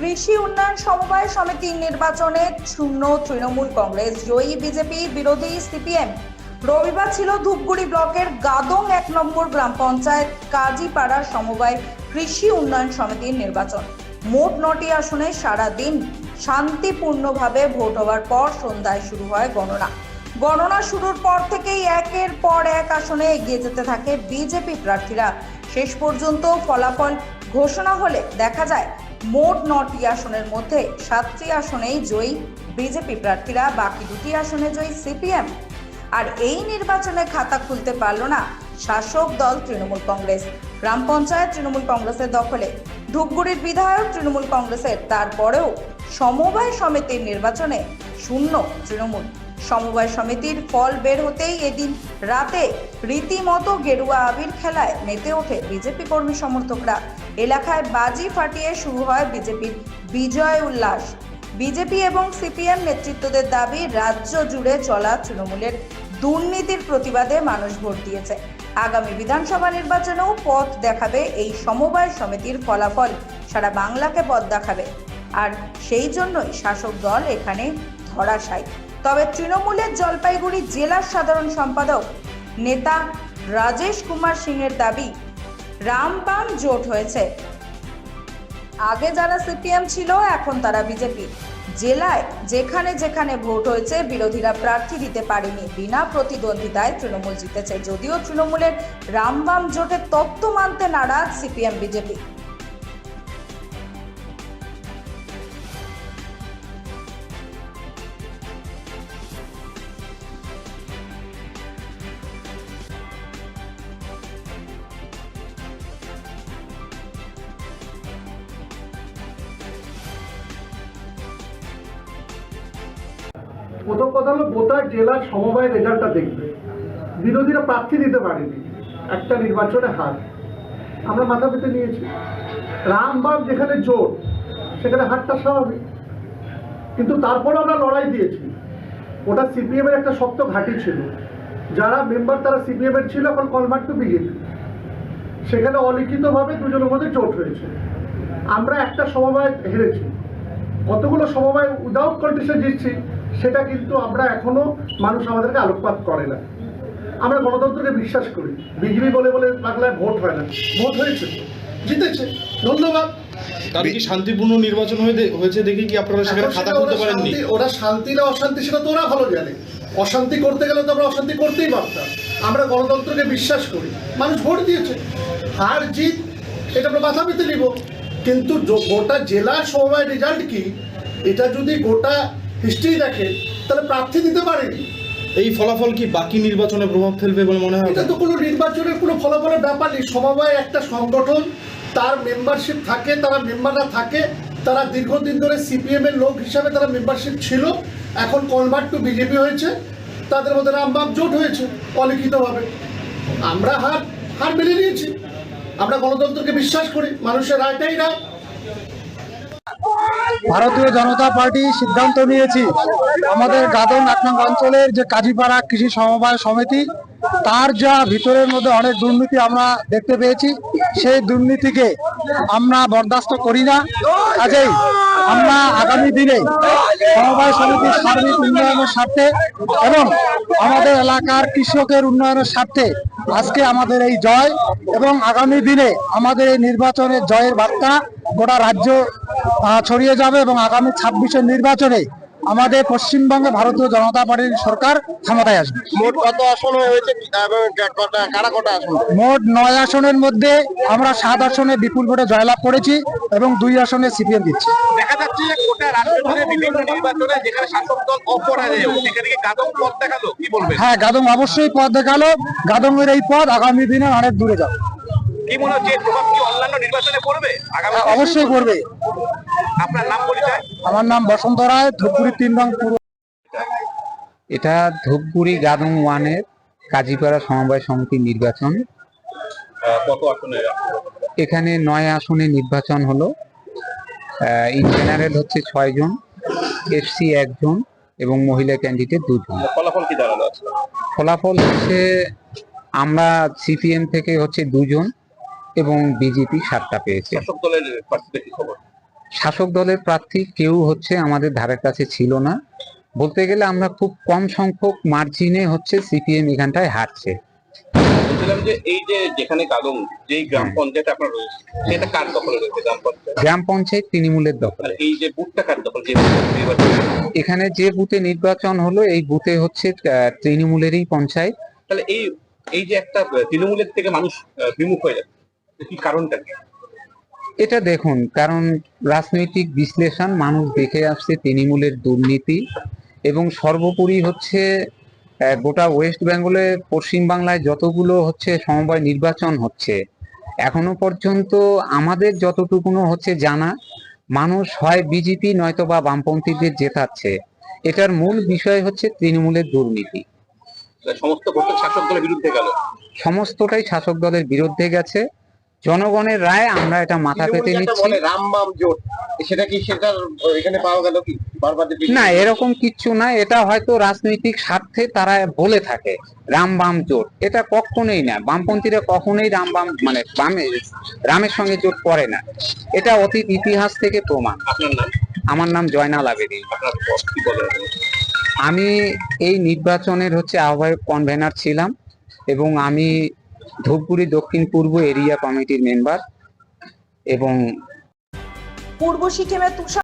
কৃষি উন্নয়ন সমবায় সমিতির নির্বাচনে শূন্য তৃণমূল কংগ্রেস, জয়ী বিজেপি, বিরোধী সিপিএম। রবিবার ছিল ধূপগুড়ি ব্লকের গাদং এক নম্বর গ্রাম পঞ্চায়েত কাজীপাড়া সমবায় কৃষি উন্নয়ন সমিতির নির্বাচন। মোট নটি আসনে সারা দিন শান্তিপূর্ণভাবে ভোট হওয়ার পর সন্ধ্যায় শুরু হয় গণনা। গণনা শুরুর পর থেকেই একের পর এক আসনে এগিয়ে যেতে থাকে বিজেপি প্রার্থীরা। শেষ পর্যন্ত ফলাফল ঘোষণা হলে দেখা যায় মোট নটি আসনের মধ্যে সাতটি আসনেই জয়ী বিজেপি প্রার্থীরা, বাকি দুটি আসনে জয়ী সিপিএম। আর এই নির্বাচনে খাতা খুলতে পারল না শাসক দল তৃণমূল কংগ্রেস। গ্রাম পঞ্চায়েত তৃণমূল কংগ্রেসের দখলে, ধূপগুড়ির বিধায়ক তৃণমূল কংগ্রেসের, তারপরেও সমবায় সমিতির নির্বাচনে শূন্য তৃণমূল। সমবায় সমিতির ফল বের হতেই এদিন রাতে রীতিমতো গেরুয়া আবির খেলায় মেতে ওঠে বিজেপি কর্মী সমর্থকরা। এলাকায় বাজি ফাটিয়ে শুরু হয় বিজেপির বিজয় উল্লাস। বিজেপি এবং সিপিএম নেতৃত্বদের দাবি, রাজ্য জুড়ে চলা তৃণমূলের দুর্নীতির প্রতিবাদে মানুষ ভোট দিয়েছে। আগামী বিধানসভা নির্বাচনেও পথ দেখাবে এই সমবায় সমিতির ফলাফল, সারা বাংলাকে পথ দেখাবে। আর সেই জন্যই শাসক দল এখানে ধরাশায়ী। তবে তৃণমূলের জলপাইগুড়ি জেলার সাধারণ সম্পাদক নেতা রাজেশ কুমার সিংয়ের দাবি রামবাম জোট হয়েছে। আগে যারা সিপিএম ছিল, এখন তারা বিজেপি। জেলায় যেখানে যেখানে ভোট হয়েছে, বিরোধীরা প্রার্থী দিতে পারেনি। বিনা প্রতিদ্বন্দ্বিতায় তৃণমূল জিতেছে। যদিও তৃণমূলের রামবাম জোটের তত্ত্ব মানতে নারাজ সিপিএম, বিজেপি। প্রথম কথা হলো গোটা জেলার সমবায় রেজাল্টটা দেখবে। বিরোধীরা প্রার্থী দিতে পারেনি। একটা নির্বাচনে হার। আমরা মাথা পেতে নিয়েছি। রামবাগ যেখানে জোট, সেখানে হারটা স্বাভাবিক। কিন্তু তারপরে আমরা লড়াই দিয়েছি। ওটা সিপিএমের একটা শক্ত ঘাঁটি ছিল। যারা মেম্বার তারা সিপিএমের ছিল, এখন কনভার্ট টু বিজেপি। সেখানে অলিখিতভাবে দুজনের মধ্যে জোট হয়েছে। আমরা একটা সমবায় হেরেছি। কতগুলো সমবায় উইদাউট কন্ডিশন জিতছি সেটা কিন্তু আমরা এখনও মানুষ আমাদেরকে আলোকপাত করে না। আমরা গণতন্ত্রকে বিশ্বাস করি। বিজেপি বলে বলে বাংলায় ভোট হয় না। ভোট হয়েছে। জিতেছে। ধন্যবাদ। কারণ কি শান্তিপূর্ণ নির্বাচন হয়েছে দেখে কি আপনারা সেখানে খাতা ওরা পারেননি। শান্তি- ওরা শান্তি না অশান্তি সেটা তো ওরা ভালো জানে। অশান্তি করতে গেলে তো আমরা অশান্তি করতেই পারতাম। আমরা গণতন্ত্রকে বিশ্বাস করি। মানুষ ভোট দিয়েছে। হার জিত এটা আমরা মাথা পেতে নিব। কিন্তু গোটা জেলা সময় রেজাল্ট কি? এটা যদি গোটা হিস্ট্রি দেখে। তাহলে প্রার্থী দিতে পারেনি এই ফলাফল কি বাকি নির্বাচনে প্রভাব ফেলবে বলে মনে হয়? এটা তো কোনো নির্বাচনের কোনো ফলাফলের ব্যাপার নেই। সমবায় একটা সংগঠন তার মেম্বারশিপ থাকে তারা মেম্বাররা থাকে তারা দীর্ঘদিন ধরে সিপিএম এর লোক হিসাবে তারা মেম্বারশিপ ছিল। এখন কনভার্ট টু বিজেপি হয়েছে। তাদের মধ্যে রামবাম জোট হয়েছে অলিখিতভাবে। আমরা হার হার মেনে নিয়েছি। আমরা গণতন্ত্রকে বিশ্বাস করি মানুষের রায়টাই রায়। ভারতীয় জনতা পার্টি সিদ্ধান্ত নিয়েছি। আমাদের গাদন এক অঞ্চলের যে কাজীপাড়া কৃষি সমবায় সমিতি, তার যা ভিতরের মধ্যে অনেক দুর্নীতি আমরা দেখতে পেয়েছি, সেই দুর্নীতিকে আমরা বরদাস্ত করি না। কাজেই আমরা আগামী দিনে সমবায় সমিতির সার্বিক উন্নয়নের স্বার্থে এবং আমাদের এলাকার কৃষকের উন্নয়নের স্বার্থে আজকে আমাদের এই জয় এবং আগামী দিনে আমাদের এই নির্বাচনের জয়ের বার্তা গোটা রাজ্য ছড়িয়ে যাবে এবং আগামী ছাব্বিশের নির্বাচনে আমাদের পশ্চিমবঙ্গে ভারতীয় জনতা পার্টির সরকার ক্ষমতায় আসবে। মোট কত আসন হয়েছে? কারা কটা আসন? মোট নয় আসনের মধ্যে আমরা সাত আসনে বিপুল ভোটে জয়লাভ করেছি এবং দুই আসনে সিপিএম দিচ্ছি। দেখা যাচ্ছে গোটা রাজ্য বিভিন্ন নির্বাচনে যেখানে শাসক দল অপরাজেয় সেখানে কি পথ দেখাল? কি বলবেন? হ্যাঁ গাদং অবশ্যই পথ দেখাল। গাদংয়ের এই পথ আগামী দিনে অনেক দূরে যাবে। কি মনে হচ্ছে প্রভাব কি অন্যান্য নির্বাচনে পড়বে? হ্যাঁ, অবশ্যই করবে আপনার নাম পরিচয়? আমার নাম বসন্ত রায় ধূপগুড়ি তিন রং পূর্ব এটা ধূপগুড়ি গাদং ওয়ানের কাজীপাড়া সমবায় সমিতির নির্বাচন। এখানে নয় আসনে নির্বাচন হলো। ইন জেনারেল হচ্ছে ছয় জন এফসি একজন এবং মহিলা ক্যান্ডিডেট দুজন। ফলাফল কি দাঁড়াল ফলাফল হচ্ছে আমরা সিপিএম থেকে হচ্ছে দুজন এবং বিজেপি সাতটা পেয়েছে। শাসক দলের প্রার্থীদের কি খবর? শাসক দলের প্রার্থী কেউ হচ্ছে আমাদের ধারের কাছে ছিল না। বলতে গেলে আমরা খুব কম সংখ্যক মার্জিনে হচ্ছে সিপিএম এখানটায় হারছে। বলছিলাম যে এই যে যেখানে যেই গ্রাম পঞ্চায়েত আপনার রয়েছে সেটা কার দখলে রয়েছে গ্রাম পঞ্চায়েত? গ্রাম পঞ্চায়েত তৃণমূলের এই যে বুথটা কার দখল যে এখানে যে বুথে নির্বাচন হলো এই বুথে হচ্ছে তৃণমূলেরই পঞ্চায়েত। তাহলে এই এই যে একটা তৃণমূলের থেকে মানুষ বিমুখ হয়ে যাচ্ছে কি কারণটা কি? এটা দেখুন কারণ রাজনৈতিক বিশ্লেষণ মানুষ দেখে আসছে তৃণমূলের দুর্নীতি এবং সর্বোপরি হচ্ছে গোটা ওয়েস্ট বেঙ্গলে পশ্চিমবাংলায় যতগুলো হচ্ছে সমবায় নির্বাচন হচ্ছে এখনও পর্যন্ত আমাদের যতটুকুনো হচ্ছে জানা মানুষ হয় বিজেপি নয়তো বা বামপন্থীদের জেতাচ্ছে। এটার মূল বিষয় হচ্ছে তৃণমূলের দুর্নীতি। সমস্ত শাসক দলের বিরুদ্ধে গেল। সমস্তটাই শাসক দলের বিরুদ্ধে গেছে। জনগণের রায় আমরা এটা মাথা পেতে নিচ্ছি। সেটা কি এখানে পাওয়া গেল কি? না এরকম কিচ্ছু না এটা হয়তো রাজনৈতিক স্বার্থে তারা বলে থাকে রাম বাম জোট। এটা কখনোই না বামপন্থীরা কখনোই রাম বাম মানে বামে রামের সঙ্গে জোট করে না। এটা অতীত ইতিহাস থেকে প্রমাণ। আমার নাম জয়নাল আবেদিন। আমি এই নির্বাচনের হচ্ছে আহ্বায়ক কনভেনার ছিলাম এবং আমি ধূপগুড়ি দক্ষিণ পূর্ব এরিয়া কমিটির মেম্বার এবং পূর্ব সিকিমের তুষার